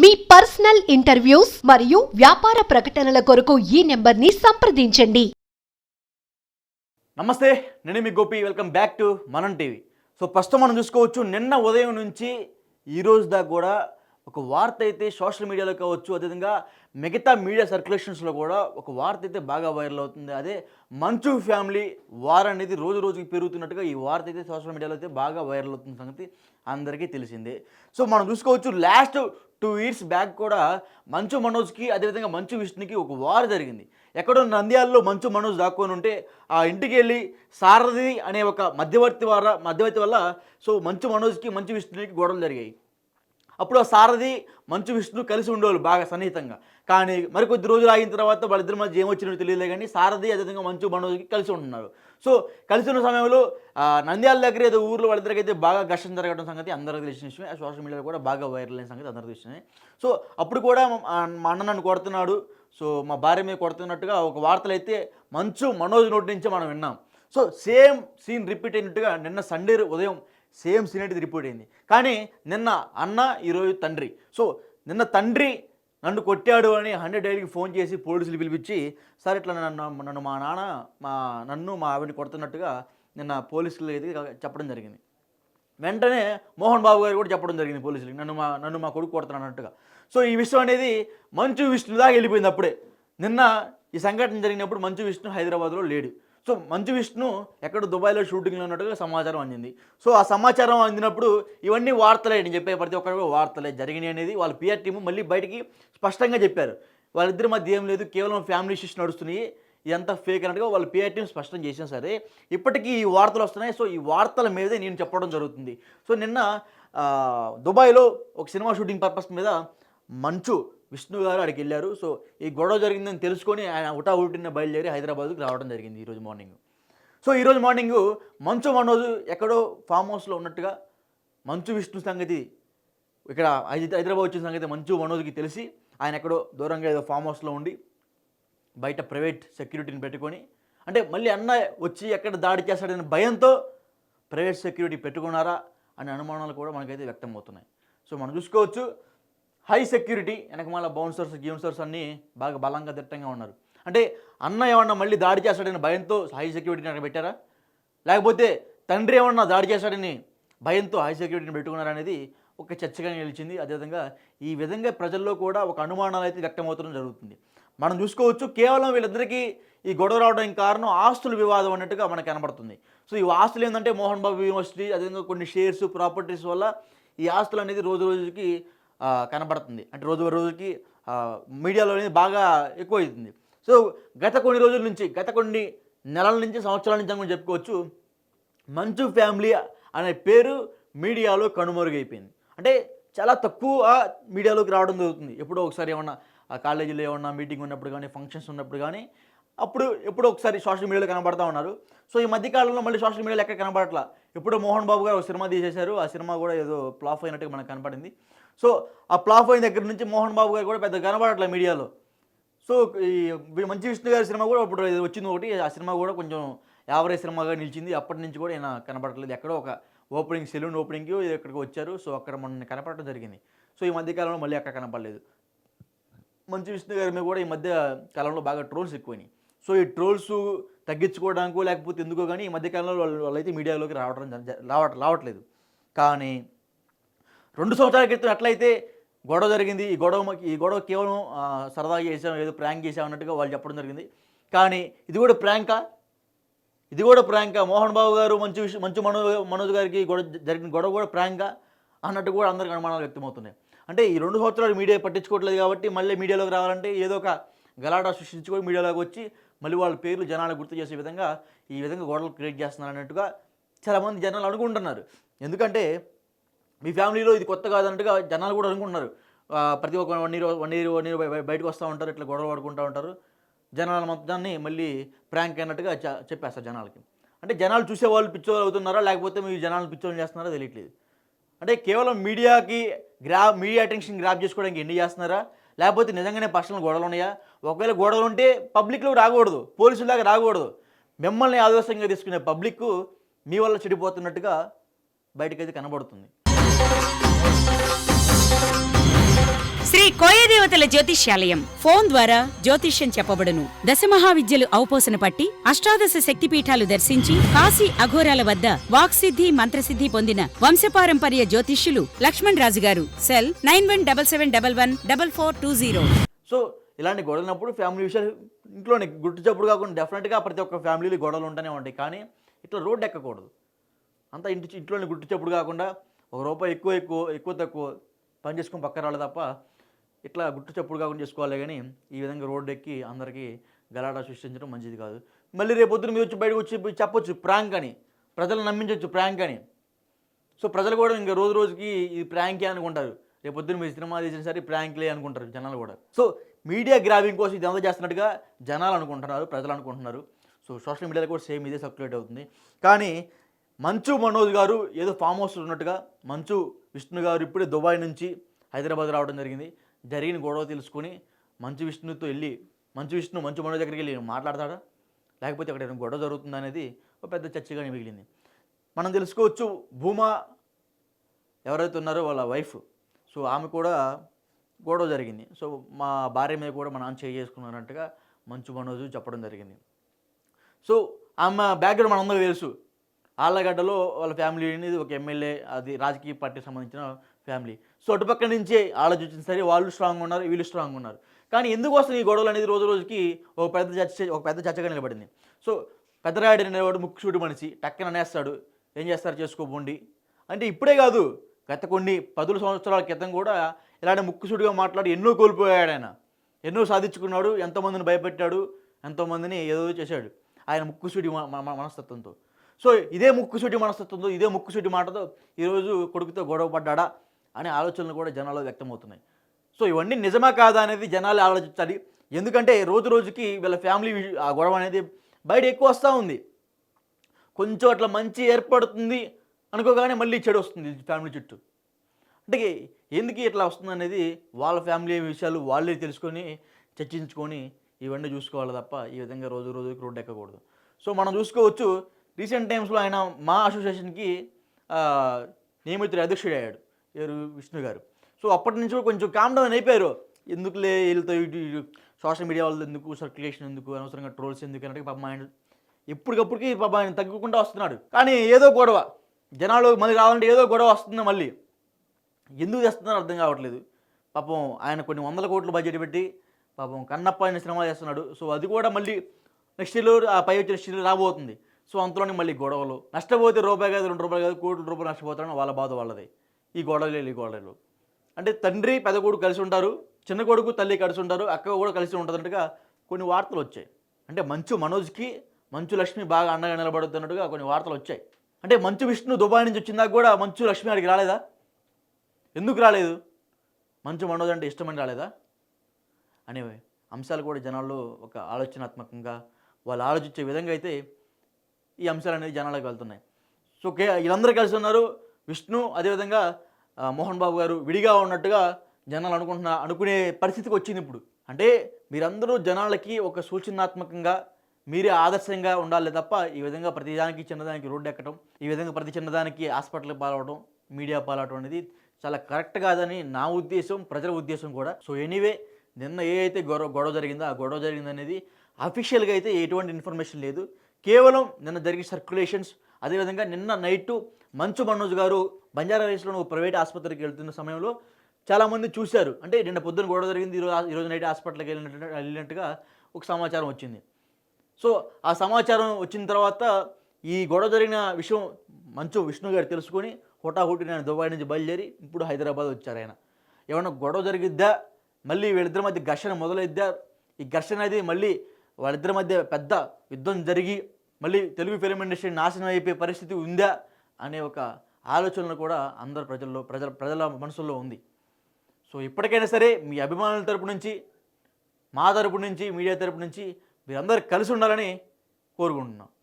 మీ personal interviews మరియు వ్యాపార ప్రకటనల కొరకు ఈ నెంబర్ని సంప్రదించండి. నమస్తే నేను మీ Gopi. Welcome back to Manam TV so ప్రస్తుతం మనం చూసుకోవచ్చు నిన్న ఉదయం నుంచి ఈ రోజు దాకా కూడా ఒక వార్త అయితే సోషల్ మీడియాలో కావచ్చు అదేవిధంగా మిగతా మీడియా సర్క్యులేషన్స్లో కూడా ఒక వార్త అయితే బాగా వైరల్ అవుతుంది. అదే మంచు ఫ్యామిలీ వార్ అనేది రోజు రోజుకి పెరుగుతున్నట్టుగా ఈ వార్త అయితే సోషల్ మీడియాలో అయితే బాగా వైరల్ అవుతున్న సంగతి అందరికీ తెలిసిందే. సో మనం చూసుకోవచ్చు లాస్ట్ టూ ఇయర్స్ బ్యాక్ కూడా మంచు మనోజ్కి అదేవిధంగా మంచు విష్ణుకి ఒక వార్ జరిగింది. ఎక్కడో నంద్యాలలో మంచు మనోజ్ దాక్కొని ఉంటే ఆ ఇంటికి వెళ్ళి సారథి అనే ఒక మధ్యవర్తి వల్ల మధ్యవర్తి వల్ల సో మంచు మనోజ్కి మంచు విష్ణుకి గొడవలు జరిగాయి. అప్పుడు ఆ సారథి మంచు విష్ణు కలిసి ఉండేవాళ్ళు బాగా సన్నిహితంగా. కానీ మరికొద్ది రోజులు ఆగిన తర్వాత వాళ్ళిద్దరి మధ్య ఏమొచ్చినట్టు తెలియలే కానీ సారథి అదేవిధంగా మంచు మనోజ్కి కలిసి ఉంటున్నారు. సో కలిసి ఉన్న సమయంలో నంద్యాల దగ్గర ఏదో ఊర్లో వాళ్ళిద్దరికి అయితే బాగా ఘర్షణ జరగడం సంగతి అందరికీ తెలిసిన విషయమే. ఆ సోషల్ మీడియాలో కూడా బాగా వైరల్ అయిన సంగతి అందరికీ తెలిసినవి సో అప్పుడు కూడా మా అన్న నన్ను కొడుతున్నాడు. సో మా భార్య మీద కొడుతున్నట్టుగా ఒక వార్తలు అయితే మంచు మనోజ్ నోటి నుంచే మనం విన్నాం. సో సేమ్ సీన్ రిపీట్ అయినట్టుగా నిన్న సండే ఉదయం సేమ్ సీన్ అనేది రిపీట్ అయింది. కానీ నిన్న అన్న ఈరోజు తండ్రి. సో నిన్న తండ్రి నన్ను కొట్టాడు అని హండ్రెడ్ డైరీకి ఫోన్ చేసి పోలీసులు పిలిపించి సార్ ఇట్లా నన్ను నన్ను మా నాన్న మా నన్ను మా ఆవిడని కొడుతున్నట్టుగా నిన్న పోలీసులు అయితే చెప్పడం జరిగింది. వెంటనే మోహన్ బాబు గారు కూడా చెప్పడం జరిగింది పోలీసులకి నన్ను మా నన్ను మా కొడుకు కొడుతున్నాను అన్నట్టుగా. సో ఈ విషయం అనేది మంచు విష్ణు దాకా వెళ్ళిపోయింది అప్పుడే. నిన్న ఈ సంఘటన జరిగినప్పుడు మంచు విష్ణు హైదరాబాద్లో లేడు. సో మంచు విష్ణు ఎక్కడ దుబాయ్లో షూటింగ్లో ఉన్నట్టుగా సమాచారం అందింది. సో ఆ సమాచారం అందినప్పుడు ఇవన్నీ వార్తలే నేను చెప్పే ప్రతి ఒక్కరు కూడా వార్తలే జరిగినాయి అనేది వాళ్ళ పిఆర్ టీము మళ్ళీ బయటికి స్పష్టంగా చెప్పారు. వాళ్ళిద్దరి మధ్య ఏం లేదు కేవలం ఫ్యామిలీ ఇష్యూస్ నడుస్తున్నాయి. ఇదంతా ఫేక్ అన్నట్టుగా వాళ్ళ పిఆర్ టీం స్పష్టం చేసినా సరే ఇప్పటికీ ఈ వార్తలు వస్తున్నాయి. సో ఈ వార్తల మీదే నేను చెప్పడం జరుగుతుంది. సో నిన్న దుబాయ్లో ఒక సినిమా షూటింగ్ పర్పస్ మీద మంచు విష్ణు గారు అక్కడికి వెళ్ళారు. సో ఈ గొడవ జరిగిందని తెలుసుకొని ఆయన ఉటా ఉట్టిన బయలుదేరి హైదరాబాద్కి రావడం జరిగింది ఈరోజు మార్నింగ్. సో ఈరోజు మార్నింగ్ మంచు మనోజు ఎక్కడో ఫామ్ హౌస్లో ఉన్నట్టుగా మంచు విష్ణు సంగతి ఇక్కడ హైద- హైదరాబాద్ వచ్చిన సంగతి మంచు మనోజ్కి తెలిసి ఆయన ఎక్కడో దూరంగా ఏదో ఫామ్ హౌస్లో ఉండి బయట ప్రైవేట్ సెక్యూరిటీని పెట్టుకొని అంటే మళ్ళీ అన్న వచ్చి ఎక్కడ దాడి చేస్తాడనే భయంతో ప్రైవేట్ సెక్యూరిటీ పెట్టుకున్నారా అనే అనుమానాలు కూడా మనకైతే వ్యక్తం అవుతున్నాయి సో మనం చూసుకోవచ్చు హై సెక్యూరిటీ వెనకమాల బౌన్సర్స్ గేమ్సర్స్ అన్నీ బాగా బలంగా దిట్టంగా ఉన్నారు. అంటే అన్న ఏమన్నా మళ్ళీ దాడి చేస్తాడని భయంతో హై సెక్యూరిటీని అక్కడ పెట్టారా? లేకపోతే తండ్రి ఏమన్నా దాడి చేస్తాడని భయంతో హై సెక్యూరిటీని పెట్టుకున్నారనేది ఒక చర్చగా నిలిచింది. అదేవిధంగా ఈ విధంగా ప్రజల్లో కూడా ఒక అనుమానాలు అయితే వ్యక్తమవుతడం జరుగుతుంది. మనం చూసుకోవచ్చు కేవలం వీళ్ళిద్దరికీ ఈ గొడవ రావడానికి కారణం ఆస్తుల వివాదం అన్నట్టుగా మనకు కనబడుతుంది. సో ఈ ఆస్తులు ఏంటంటే మోహన్ బాబు యూనివర్సిటీ అదేవిధంగా కొన్ని షేర్స్ ప్రాపర్టీస్ వల్ల ఈ ఆస్తులు అనేది రోజు రోజుకి కనబడుతుంది. అంటే రోజు రోజుకి మీడియాలో అనేది బాగా ఎక్కువ అవుతుంది సో గత కొన్ని రోజుల నుంచి గత కొన్ని నెలల నుంచి సంవత్సరాల నుంచి మనం చెప్పుకోవచ్చు మంచు ఫ్యామిలీ అనే పేరు మీడియాలో కనుమరుగైపోయింది. అంటే చాలా తక్కువ మీడియాలోకి రావడం జరుగుతుంది. ఎప్పుడో ఒకసారి ఏమన్నా కాలేజీలో ఏమన్నా మీటింగ్ ఉన్నప్పుడు కానీ ఫంక్షన్స్ ఉన్నప్పుడు కానీ అప్పుడు ఎప్పుడో ఒకసారి సోషల్ మీడియాలో కనబడతా ఉన్నారు. సో ఈ మధ్యకాలంలో మళ్ళీ సోషల్ మీడియాలో ఎక్కడ కనబడట్లా? ఎప్పుడో మోహన్ బాబు గారు ఒక సినిమా తీసేశారు. ఆ సినిమా కూడా ఏదో ఫ్లాప్ అయినట్టుగా మనకు కనపడింది. సో ఆ ఫ్లాప్ అయిన దగ్గర నుంచి మోహన్ బాబు గారు కూడా పెద్ద కనబడట్లే మీడియాలో. సో ఈ మంచి విష్ణు గారి సినిమా కూడా ఇప్పుడు వచ్చింది ఒకటి. ఆ సినిమా కూడా కొంచెం యావరేజ్ సినిమాగా నిలిచింది. అప్పటి నుంచి కూడా ఈయన కనబడట్లేదు. ఎక్కడో ఒక ఓపెనింగ్ సెలూన్ ఓపెనింగ్కి ఇక్కడికి వచ్చారు. సో అక్కడ మొన్న కనపడటం జరిగింది. సో ఈ మధ్యకాలంలో మళ్ళీ అక్కడ కనపడలేదు. మంచి విష్ణు గారి మీద కూడా ఈ మధ్య కాలంలో బాగా ట్రోల్స్ ఎక్కువైనాయి. సో ఈ ట్రోల్స్ తగ్గించుకోవడానికి లేకపోతే ఎందుకో కానీ ఈ మధ్యకాలంలో వాళ్ళు వాళ్ళైతే మీడియాలోకి రావడం రావట రావట్లేదు. కానీ రెండు సంవత్సరాల క్రితం ఎట్లయితే గొడవ జరిగింది ఈ గొడవ ఈ గొడవ కేవలం సరదాగా చేసాం ఏదో ప్రాంక్ చేసాం అన్నట్టుగా వాళ్ళు చెప్పడం జరిగింది. కానీ ఇది కూడా ప్రాంకా ఇది కూడా ప్రాంకా మోహన్ బాబు గారు మంచి మంచు మనో మనోజ్ గారికి గొడవ జరిగిన గొడవ కూడా ప్రాంకా అన్నట్టు కూడా అందరికి అనుమానాలు వ్యక్తమవుతున్నాయి. అంటే ఈ రెండు సంవత్సరాలు మీడియా పట్టించుకోవట్లేదు కాబట్టి మళ్ళీ మీడియాలోకి రావాలంటే ఏదో ఒక గలాటా సృష్టించుకొని మీడియాలోకి వచ్చి మళ్ళీ వాళ్ళ పేర్లు జనాలు గుర్తు చేసే విధంగా ఈ విధంగా గొడవలు క్రియేట్ చేస్తున్నారు అన్నట్టుగా చాలామంది జనాలు అనుకుంటున్నారు. ఎందుకంటే మీ ఫ్యామిలీలో ఇది కొత్త కాదన్నట్టుగా జనాలు కూడా అనుకుంటున్నారు. ప్రతి ఒక్క one year one year one year బయటకు వస్తూ ఉంటారు ఇట్లా గొడవలు పడుకుంటూ ఉంటారు. జనాల మొత్తాన్ని మళ్ళీ ప్రాంక్ అయినట్టుగా చెప్పేస్తారు జనాలకి. అంటే జనాలు చూసేవాళ్ళు పిచ్చోళ్ళు అవుతున్నారా లేకపోతే మీ జనాలు పిచ్చోళ్ళు చేస్తున్నారా తెలియట్లేదు. అంటే కేవలం మీడియాకి గ్రా మీడియా అటెన్షన్ గ్రాప్ చేసుకోవడానికి ఎన్ని చేస్తున్నారా? లేకపోతే నిజంగానే పర్సనల్ గొడవలు ఉన్నాయా? ఒకవేళ గొడవలు ఉంటే పబ్లిక్లో రాకూడదు పోలీసుల దాకా రాకూడదు. మిమ్మల్ని ఆదర్శంగా తీసుకునే పబ్లిక్ మీ వల్ల చెడిపోతున్నట్టుగా బయటకైతే కనబడుతుంది. శ్రీ కోయదేవతల జ్యోతిష్యాలయం. ఫోన్ ద్వారా జ్యోతిష్యం చెప్పబడును. దశమహావిద్యలు ఔపోసన పట్టి అష్టాదశ శక్తిపీఠాలు దర్శించి కాశీ అఘోరాల వద్ద వాక్సిద్ధి మంత్రసిద్ధి పొందిన వంశపారంపర్య జ్యోతిష్యులు Lakshman Raju garu. Cell nine one double seven double one double four two zero. So ఇలాంటి గొడవలప్పుడు ఫ్యామిలీ విషయాలు ఇంట్లోనే గుట్టు చప్పుడు కాకుండా డెఫినెట్గా ప్రతి ఒక్క ఫ్యామిలీలో గొడవలు ఉంటూనే ఉంటాయి. కానీ ఇట్లా రోడ్డు ఎక్కకూడదు. అంతా ఇంటి ఇంట్లోనే గుట్టు చప్పుడు కాకుండా ఒక రూపాయి ఎక్కువ ఎక్కువ ఎక్కువ తక్కువ పని చేసుకుని పక్క రావాలి తప్ప ఇట్లా గుట్టు చప్పుడు కాకుండా చేసుకోవాలి కానీ ఈ విధంగా రోడ్డు ఎక్కి అందరికీ గలాటా సృష్టించడం మంచిది కాదు. మళ్ళీ రేపు పొద్దున్న మీరు వచ్చి బయటకు వచ్చి చెప్పొచ్చు ప్రాంక్ అని. ప్రజలను నమ్మించవచ్చు ప్రాంక్ అని. సో ప్రజలు కూడా ఇంకా రోజు రోజుకి ఇది ప్రాంకే అనుకుంటారు. రేపు పొద్దున్న మీరు సినిమా తీసిన సరే ప్రాంక్లే అనుకుంటారు జనాలు కూడా. సో మీడియా గ్రాబింగ్ కోసం ఇదంతా చేస్తున్నట్టుగా జనాలు అనుకుంటున్నారు ప్రజలు అనుకుంటున్నారు. సో సోషల్ మీడియాలో కూడా సేమ్ ఇదే సర్క్యులేట్ అవుతుంది. కానీ మంచు మనోజ్ గారు ఏదో ఫామ్ హౌస్ ఉన్నట్టుగా మంచు విష్ణు గారు ఇప్పుడే దుబాయ్ నుంచి హైదరాబాద్ రావడం జరిగింది. జరిగిన గొడవ తెలుసుకొని మంచు విష్ణుతో వెళ్ళి మంచు విష్ణు మంచు మనోజ్ దగ్గరికి వెళ్ళి మాట్లాడతాడా? లేకపోతే అక్కడ ఏదైనా గొడవ జరుగుతుందా అనేది ఒక పెద్ద చర్చగానే మిగిలింది. మనం తెలుసుకోవచ్చు భూమా ఎవరైతే ఉన్నారో వాళ్ళ వైఫ్ సో ఆమె కూడా గొడవ జరిగింది. సో మా భార్య మీద కూడా మా నాన్న చేయి చేసుకున్నారంటగా మంచు మనోజు చెప్పడం జరిగింది. సో ఆమె బ్యాక్గ్రౌండ్ మనందరికీ తెలుసు. ఆళ్ళగడ్డలో వాళ్ళ ఫ్యామిలీ అనేది ఒక ఎమ్మెల్యే అది రాజకీయ పార్టీకి సంబంధించిన ఫ్యామిలీ. సో అటుపక్క నుంచే ఆలోచించిన సరే వాళ్ళు స్ట్రాంగ్ ఉన్నారు వీళ్ళు స్ట్రాంగ్ ఉన్నారు. కానీ ఎందుకోసం ఈ గొడవలు అనేది రోజు రోజుకి ఒక పెద్ద చర్చ ఒక పెద్ద చర్చగా నిలబడింది. సో పెద్దరాయుడు అనేవాడు ముక్కుసూటి మనిషి టక్కన అనేస్తాడు. ఏం చేస్తారు? చేసుకోబోండి అంటే ఇప్పుడే కాదు గత కొన్ని పదుల సంవత్సరాల క్రితం కూడా ఇలాంటి ముక్కుసూటిగా మాట్లాడి ఎన్నో కోల్పోయాడు ఆయన. ఎన్నో సాధించుకున్నాడు ఎంతోమందిని భయపెట్టాడు ఎంతోమందిని ఏదో చేశాడు. ఆయన ముక్కుసూటి మనస్తత్వంతో. సో ఇదే ముక్కుసూటి మనస్తత్వంతో ఇదే ముక్కుసూటి మాటతో ఈరోజు కొడుకుతో గొడవ పడ్డా అనే ఆలోచనలు కూడా జనాల్లో వ్యక్తమవుతున్నాయి. సో ఇవన్నీ నిజమా కాదా అనేది జనాలు ఆలోచించాలి. ఎందుకంటే రోజు రోజుకి వీళ్ళ ఫ్యామిలీ ఆ గొడవ అనేది బయట ఎక్కువ వస్తూ ఉంది. కొంచెం అట్లా మంచి ఏర్పడుతుంది అనుకోగానే మళ్ళీ చెడు వస్తుంది ఫ్యామిలీ చుట్టూ. అంటే ఎందుకు ఇట్లా వస్తుంది అనేది వాళ్ళ ఫ్యామిలీ విషయాలు వాళ్ళే తెలుసుకొని చర్చించుకొని ఇవన్నీ చూసుకోవాలి తప్ప ఈ విధంగా రోజు రోజుకి రోడ్డు ఎక్కకూడదు. సో మనం చూసుకోవచ్చు రీసెంట్ టైమ్స్లో ఆయన మా అసోసియేషన్కి ఆ, నియమితుడు అధ్యక్షుడు అయ్యాడు ఎవరు విష్ణు గారు. సో అప్పటి నుంచి కూడా కొంచెం కామ్ డౌన్ అయిపోయారు. ఎందుకులే వీళ్ళతో సోషల్ మీడియా వాళ్ళు ఎందుకు సర్క్యులేషన్ ఎందుకు అనవసరంగా ట్రోల్స్ ఎందుకు అన్నట్టు పాపం ఆయన ఎప్పటికప్పటికి పాపం ఆయన తగ్గుకుంటూ వస్తున్నాడు. కానీ ఏదో గొడవ. జనాలు మళ్ళీ రావాలంటే ఏదో గొడవ వస్తుంది మళ్ళీ. ఎందుకు చేస్తున్నారో అర్థం కావట్లేదు. పాపం ఆయన కొన్ని వందల కోట్లు బడ్జెట్ పెట్టి పాపం కన్నప్ప ఆయన సినిమా చేస్తున్నాడు. సో అది కూడా మళ్ళీ నెక్స్ట్ ఇయర్ ఆ పై వచ్చిన నెక్స్ట్ ఇయర్ రాబోతుంది. సో అంతలోనే మళ్ళీ గొడవలు. నష్టపోతే రూపాయి కాదు రెండు రూపాయలు కాదు కోట్ల రూపాయలు నష్టపోతారని వాళ్ళ బాధ వాళ్ళది. ఈ గొడవలు ఈ గొడవలు. అంటే తండ్రి పెద్ద కొడుకు కలిసి ఉంటారు చిన్న కొడుకు తల్లి కలిసి ఉంటారు అక్క కూడా కలిసి ఉంటుందన్నట్టుగా కొన్ని వార్తలు వచ్చాయి. అంటే మంచు మనోజ్కి మంచు లక్ష్మి బాగా అండగా నిలబడుతున్నట్టుగా కొన్ని వార్తలు వచ్చాయి. అంటే మంచు విష్ణు దుబాయ్ నుంచి వచ్చిందాక కూడా మంచు లక్ష్మి అడిగి రాలేదా? ఎందుకు రాలేదు? మంచు మనోజ్ అంటే ఇష్టమని రాలేదా? అనే అంశాలు కూడా జనాల్లో ఒక ఆలోచనాత్మకంగా వాళ్ళు ఆలోచించే విధంగా అయితే ఈ అంశాలు అనేది జనాలకు వెళ్తున్నాయి. సో కే వీళ్ళందరూ కలిసి ఉన్నారు. విష్ణు అదేవిధంగా మోహన్ బాబు గారు విడిగా ఉన్నట్టుగా జనాలు అనుకుంటున్న అనుకునే పరిస్థితికి వచ్చింది ఇప్పుడు. అంటే మీరందరూ జనాలకి ఒక సూచనాత్మకంగా మీరే ఆదర్శంగా ఉండాలి తప్ప ఈ విధంగా ప్రతిదానికి చిన్నదానికి రోడ్డు ఎక్కడం ఈ విధంగా ప్రతి చిన్నదానికి హాస్పిటల్కి పాలవడం మీడియా పాలవడం అనేది చాలా కరెక్ట్ కాదని నా ఉద్దేశం ప్రజల ఉద్దేశం కూడా. సో ఎనీవే నిన్న ఏ అయితే గొడవ గొడవ జరిగిందో ఆ గొడవ జరిగిందనేది అఫీషియల్గా అయితే ఎటువంటి ఇన్ఫర్మేషన్ లేదు. కేవలం నిన్న జరిగిన సర్క్యులేషన్స్ అదేవిధంగా నిన్న నైట్ మంచు మనోజ్ గారు బంజారా హిల్స్లో ఒక ప్రైవేట్ ఆసుపత్రికి వెళ్తున్న సమయంలో చాలామంది చూశారు. అంటే నిన్న పొద్దున్న గొడవ జరిగింది ఈరోజు ఈరోజు నైట్ హాస్పిటల్కి వెళ్ళినట్టు వెళ్ళినట్టుగా ఒక సమాచారం వచ్చింది. సో ఆ సమాచారం వచ్చిన తర్వాత ఈ గొడవ జరిగిన విషయం మంచు విష్ణు గారు తెలుసుకొని హుటాహుటి నేను దుబాయ్ నుంచి బయలుదేరి ఇప్పుడు హైదరాబాద్ వచ్చారు ఆయన. ఏమన్నా గొడవ జరిగిద్దా? మళ్ళీ వీళ్ళిద్దరి మధ్య ఘర్షణ మొదలైద్దా? ఈ ఘర్షణ అనేది మళ్ళీ వాళ్ళిద్దరి మధ్య పెద్ద యుద్ధం జరిగి మళ్ళీ తెలుగు ఫిలిం ఇండస్ట్రీ నాశనం అయిపోయే పరిస్థితి ఉందా అనే ఒక ఆలోచనలు కూడా అందరు ప్రజల్లో ప్రజల ప్రజల మనసుల్లో ఉంది. సో ఇప్పటికైనా సరే మీ అభిమానుల తరపు నుంచి మా తరపు నుంచి మీడియా తరపు నుంచి మీరందరూ కలిసి ఉండాలని కోరుకుంటున్నాం.